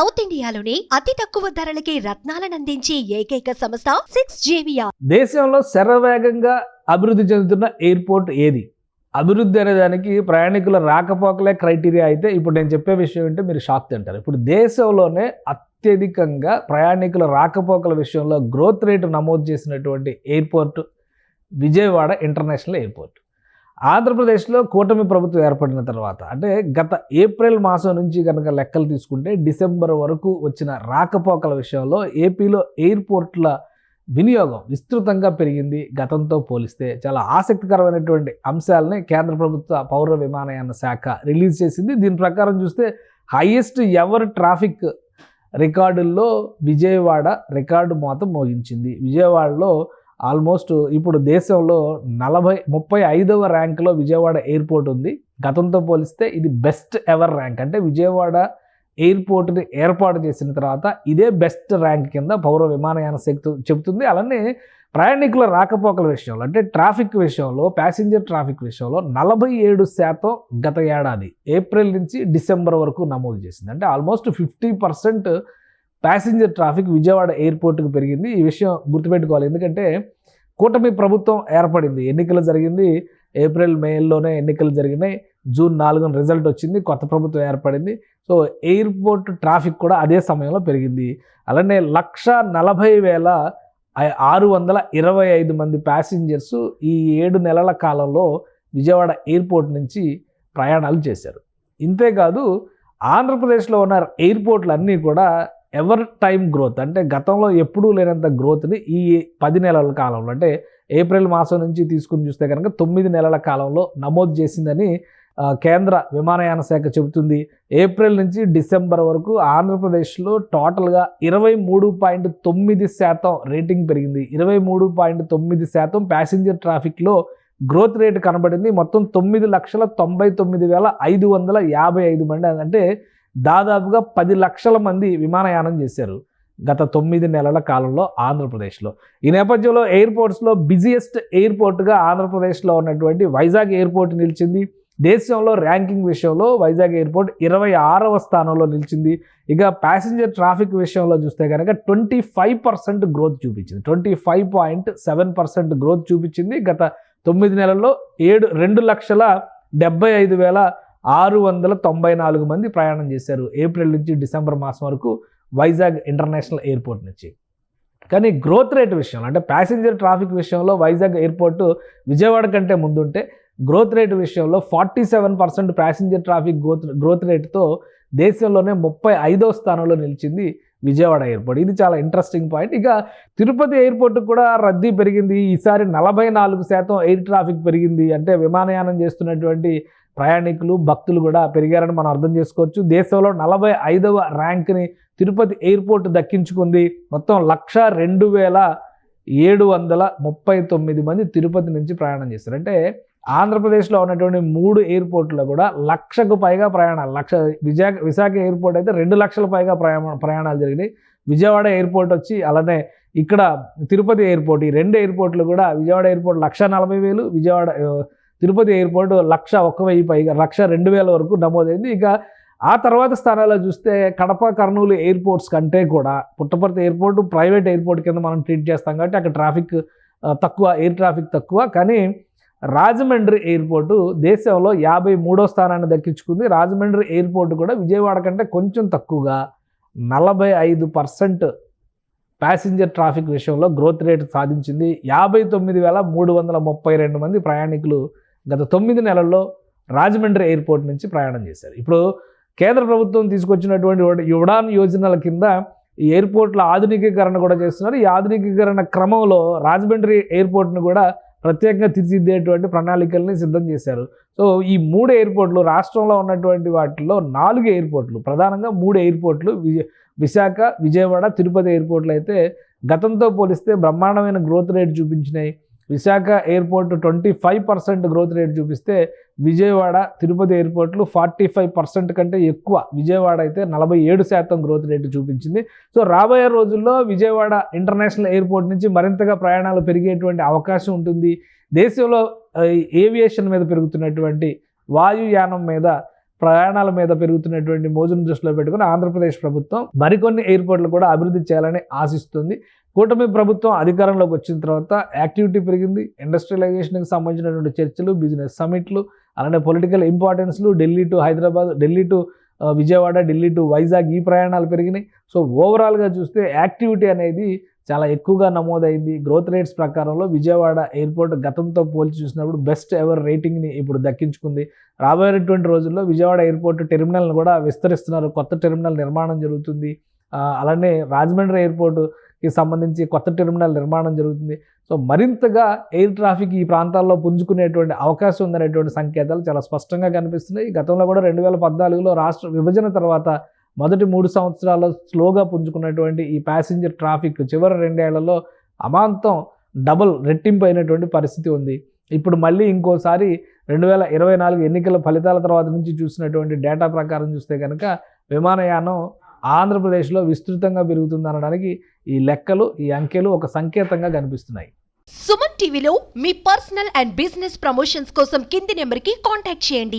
South ఇండియాలోని అతి తక్కువ ధరలకి రత్నాలనందించే ఏకైక సంస్థ సిక్స్ జేవియా దేశంలో శరవేగంగా అభివృద్ధి చెందుతున్న ఎయిర్పోర్ట్ ఏది? అభివృద్ధి అనే దానికి ప్రయాణికుల రాకపోకలే క్రైటీరియా అయితే ఇప్పుడు నేను చెప్పే విషయం ఏంటంటే మీరు షాక్ తింటారు. ఇప్పుడు దేశంలోనే అత్యధికంగా ప్రయాణికుల రాకపోకల విషయంలో గ్రోత్ రేటు నమోదు చేసినటువంటి ఎయిర్పోర్ట్ విజయవాడ ఇంటర్నేషనల్ ఎయిర్పోర్ట్. ఆంధ్రప్రదేశ్లో కూటమి ప్రభుత్వం ఏర్పడిన తర్వాత అంటే గత ఏప్రిల్ మాసం నుంచి కనుక లెక్కలు తీసుకుంటే డిసెంబర్ వరకు వచ్చిన రాకపోకల విషయంలో ఏపీలో ఎయిర్పోర్ట్ల వినియోగం విస్తృతంగా పెరిగింది. గతంతో పోలిస్తే చాలా ఆసక్తికరమైనటువంటి అంశాలని కేంద్ర ప్రభుత్వ పౌర విమానయాన శాఖ రిలీజ్ చేసింది. దీని ప్రకారం చూస్తే హైయెస్ట్ ఎవర్ ట్రాఫిక్ రికార్డుల్లో విజయవాడ రికార్డు మోత మోగించింది. విజయవాడలో ఆల్మోస్ట్ ఇప్పుడు దేశంలో నలభై ముప్పై ఐదవ ర్యాంక్లో విజయవాడ ఎయిర్పోర్ట్ ఉంది. గతంతో పోలిస్తే ఇది బెస్ట్ ఎవర్ ర్యాంక్. అంటే విజయవాడ ఎయిర్పోర్ట్ని ఏర్పాటు చేసిన తర్వాత ఇదే బెస్ట్ ర్యాంక్ కింద పౌర విమానయాన శక్తి చెబుతుంది. అలానే ప్రయాణికుల రాకపోకల విషయంలో అంటే ట్రాఫిక్ విషయంలో ప్యాసింజర్ ట్రాఫిక్ విషయంలో నలభై ఏడు శాతం గత ఏడాది ఏప్రిల్ నుంచి డిసెంబర్ వరకు నమోదు చేసింది. అంటే almost fifty percent passenger traffic Vijayawada ఎయిర్పోర్ట్కి పెరిగింది. ఈ విషయం గుర్తుపెట్టుకోవాలి. ఎందుకంటే కూటమి ప్రభుత్వం ఏర్పడింది. ఎన్నికలు జరిగింది. ఏప్రిల్ మేలోనే ఎన్నికలు జరిగినాయి. జూన్ నాలుగున రిజల్ట్ వచ్చింది. కొత్త ప్రభుత్వం ఏర్పడింది. సో ఎయిర్పోర్ట్ ట్రాఫిక్ కూడా అదే సమయంలో పెరిగింది. అలానే లక్ష నలభై వేల ఆరు వందల ఇరవై ఐదు మంది ప్యాసింజర్స్ ఈ ఏడు నెలల కాలంలో విజయవాడ ఎయిర్పోర్ట్ నుంచి ప్రయాణాలు చేశారు. ఇంతేకాదు ఆంధ్రప్రదేశ్లో ఉన్న ఎయిర్పోర్ట్లు అన్నీ కూడా ఎవర్ టైం గ్రోత్? అంటే గతంలో ఎప్పుడూ లేనంత గ్రోత్ని ఈ పది నెలల కాలంలో అంటే ఏప్రిల్ మాసం నుంచి తీసుకుని చూస్తే కనుక తొమ్మిది నెలల కాలంలో నమోదు చేసిందని కేంద్ర విమానయాన శాఖ చెబుతుంది. ఏప్రిల్ నుంచి డిసెంబర్ వరకు ఆంధ్రప్రదేశ్లో టోటల్గా ఇరవై మూడు పాయింట్ తొమ్మిది శాతం రేటింగ్ పెరిగింది. ఇరవై మూడు పాయింట్ తొమ్మిది శాతం ప్యాసింజర్ ట్రాఫిక్లో గ్రోత్ రేట్ కనబడింది. మొత్తం తొమ్మిది లక్షల తొంభై తొమ్మిది వేల ఐదు వందల యాభై ఐదు మంది అంటే దాదాపుగా పది లక్షల మంది విమానయానం చేశారు గత తొమ్మిది నెలల కాలంలో ఆంధ్రప్రదేశ్లో. ఈ నేపథ్యంలో ఎయిర్పోర్ట్స్లో బిజియెస్ట్ ఎయిర్పోర్ట్గా ఆంధ్రప్రదేశ్లో ఉన్నటువంటి వైజాగ్ ఎయిర్పోర్ట్ నిలిచింది. దేశంలో ర్యాంకింగ్ విషయంలో వైజాగ్ ఎయిర్పోర్ట్ ఇరవై ఆరవ స్థానంలో నిలిచింది. ఇక ప్యాసింజర్ ట్రాఫిక్ విషయంలో చూస్తే కనుక ట్వంటీ ఫైవ్ పర్సెంట్ గ్రోత్ చూపించింది. Twenty five point seven percent growth చూపించింది. గత తొమ్మిది నెలల్లో ఏడు రెండు లక్షల డెబ్బై ఐదు వేల ఆరు వందల తొంభై నాలుగు మంది ప్రయాణం చేశారు ఏప్రిల్ నుంచి డిసెంబర్ మాసం వరకు వైజాగ్ ఇంటర్నేషనల్ ఎయిర్పోర్ట్ నుంచి. కానీ గ్రోత్ రేట్ విషయంలో అంటే ప్యాసింజర్ ట్రాఫిక్ విషయంలో వైజాగ్ ఎయిర్పోర్ట్ విజయవాడ కంటే ముందుంటే గ్రోత్ రేట్ విషయంలో forty seven percent passenger traffic growth growth రేట్తో దేశంలోనే ముప్పై ఐదో స్థానంలో నిలిచింది విజయవాడ ఎయిర్పోర్ట్. ఇది చాలా ఇంట్రెస్టింగ్ పాయింట్ ఇక తిరుపతి ఎయిర్పోర్ట్ కూడా రద్దీ పెరిగింది. ఈసారి నలభై నాలుగు శాతం ఎయిర్ ట్రాఫిక్ పెరిగింది. అంటే విమానయానం చేస్తున్నటువంటి ప్రయాణికులు భక్తులు కూడా పెరిగారని మనం అర్థం చేసుకోవచ్చు. దేశంలో నలభై ఐదవ ర్యాంక్ని తిరుపతి ఎయిర్పోర్ట్ దక్కించుకుంది. మొత్తం లక్ష రెండు వేల ఏడు వందల ముప్పై తొమ్మిది మంది తిరుపతి నుంచి ప్రయాణం చేశారు. అంటే ఆంధ్రప్రదేశ్లో ఉన్నటువంటి మూడు ఎయిర్పోర్ట్లో కూడా లక్షకు పైగా ప్రయాణాలు లక్ష విజయ విశాఖ ఎయిర్పోర్ట్ అయితే రెండు లక్షల పైగా ప్రయాణ ప్రయాణాలు జరిగినాయి. విజయవాడ ఎయిర్పోర్ట్ వచ్చి అలానే ఇక్కడ తిరుపతి ఎయిర్పోర్ట్ ఈ రెండు ఎయిర్పోర్ట్లు కూడా విజయవాడ ఎయిర్పోర్ట్ లక్ష నలభై వేలు విజయవాడ తిరుపతి ఎయిర్పోర్ట్ లక్ష ఒక్క వెయ్యి పైగా లక్ష రెండు వేల వరకు నమోదైంది. ఇక ఆ తర్వాత స్థానాల్లో చూస్తే కడప కర్నూలు ఎయిర్పోర్ట్స్ కంటే కూడా పుట్టపర్తి ఎయిర్పోర్ట్ ప్రైవేట్ ఎయిర్పోర్ట్ కింద మనం ట్రీట్ చేస్తాం కాబట్టి అక్కడ ట్రాఫిక్ తక్కువ ఎయిర్ ట్రాఫిక్ తక్కువ. కానీ రాజమండ్రి ఎయిర్పోర్టు దేశంలో యాభై మూడో స్థానాన్ని దక్కించుకుంది. రాజమండ్రి ఎయిర్పోర్ట్ కూడా విజయవాడ కంటే కొంచెం తక్కువగా నలభై ఐదు పర్సెంట్ ప్యాసింజర్ ట్రాఫిక్ విషయంలో గ్రోత్ రేట్ సాధించింది. యాభై తొమ్మిది వేల మూడు వందల ముప్పై రెండు మంది ప్రయాణికులు గత తొమ్మిది నెలల్లో రాజమండ్రి ఎయిర్పోర్ట్ నుంచి ప్రయాణం చేశారు. ఇప్పుడు కేంద్ర ప్రభుత్వం తీసుకొచ్చినటువంటి ఉడ- ఉడాన్ యోజనల కింద ఈ ఎయిర్పోర్ట్ల ఆధునికీకరణ కూడా చేస్తున్నారు. ఈ ఆధునికీకరణ క్రమంలో రాజమండ్రి ఎయిర్పోర్ట్ను కూడా ప్రత్యేకంగా తీర్చిదిద్దేటువంటి ప్రణాళికల్ని సిద్ధం చేశారు. సో ఈ మూడు ఎయిర్పోర్ట్లు రాష్ట్రంలో ఉన్నటువంటి వాటిల్లో నాలుగు ఎయిర్పోర్ట్లు ప్రధానంగా మూడు ఎయిర్పోర్ట్లు విజయ విశాఖ విజయవాడ తిరుపతి ఎయిర్పోర్ట్లు అయితే గతంతో పోలిస్తే బ్రహ్మాండమైన growth rate చూపించినాయి. Visakha airport twenty five percent growth rate చూపిస్తే విజయవాడ తిరుపతి ఎయిర్పోర్ట్లు ఫార్టీ ఫైవ్ పర్సెంట్ కంటే ఎక్కువ. విజయవాడ అయితే నలభై ఏడు శాతం గ్రోత్ రేటు చూపించింది. సో రాబోయే రోజుల్లో విజయవాడ ఇంటర్నేషనల్ ఎయిర్పోర్ట్ నుంచి మరింతగా ప్రయాణాలు పెరిగేటువంటి అవకాశం ఉంటుంది. దేశంలో ఏవియేషన్ మీద పెరుగుతున్నటువంటి వాయుయానం మీద ప్రయాణాల మీద పెరుగుతున్నటువంటి మోజును దృష్టిలో పెట్టుకుని ఆంధ్రప్రదేశ్ ప్రభుత్వం మరికొన్ని ఎయిర్పోర్ట్లు కూడా అభివృద్ధి చేయాలని ఆశిస్తుంది. కూటమి ప్రభుత్వం అధికారంలోకి వచ్చిన తర్వాత యాక్టివిటీ పెరిగింది. ఇండస్ట్రియలైజేషన్కి సంబంధించినటువంటి చర్చలు బిజినెస్ సమిట్లు అలానే political ఇంపార్టెన్స్లు Delhi to Hyderabad Delhi to Vijayawada Delhi to Vizag ఈ ప్రయాణాలు పెరిగినాయి. సో ఓవరాల్గా చూస్తే యాక్టివిటీ అనేది చాలా ఎక్కువగా నమోదైంది. గ్రోత్ రేట్స్ ప్రకారంలో విజయవాడ ఎయిర్పోర్ట్ గతంతో పోల్చి చూసినప్పుడు బెస్ట్ ఎవర్ రేటింగ్ని ఇప్పుడు దక్కించుకుంది. రాబోయేటువంటి రోజుల్లో విజయవాడ ఎయిర్పోర్ట్ టెర్మినల్ని కూడా విస్తరిస్తున్నారు. కొత్త టెర్మినల్ నిర్మాణం జరుగుతుంది. అలానే రాజమండ్రి ఎయిర్పోర్ట్కి సంబంధించి కొత్త టెర్మినల్ నిర్మాణం జరుగుతుంది. సో మరింతగా ఎయిర్ ట్రాఫిక్ ఈ ప్రాంతాల్లో పుంజుకునేటువంటి అవకాశం ఉందనేటువంటి సంకేతాలు చాలా స్పష్టంగా కనిపిస్తున్నాయి. గతంలో కూడా రెండు వేల పద్నాలుగులో రాష్ట్ర విభజన తర్వాత మొదటి మూడు సంవత్సరాల్లో స్లోగా పుంజుకున్నటువంటి ఈ ప్యాసింజర్ ట్రాఫిక్ చివరి రెండేళ్ళలో అమాంతం డబుల్ రెట్టింపు అయినటువంటి పరిస్థితి ఉంది. ఇప్పుడు మళ్ళీ ఇంకోసారి రెండు వేల ఇరవై నాలుగు ఎన్నికల ఫలితాల తర్వాత నుంచి చూసినటువంటి డేటా ప్రకారం చూస్తే కనుక విమానయానం ఆంధ్రప్రదేశ్లో విస్తృతంగా పెరుగుతుంది అనడానికి ఈ లెక్కలు ఈ అంకెలు ఒక సంకేతంగా కనిపిస్తున్నాయి. సుమన్ టీవీలో మీ పర్సనల్ అండ్ బిజినెస్ ప్రమోషన్స్ కోసం కింది నెంబర్కి కాంటాక్ట్ చేయండి.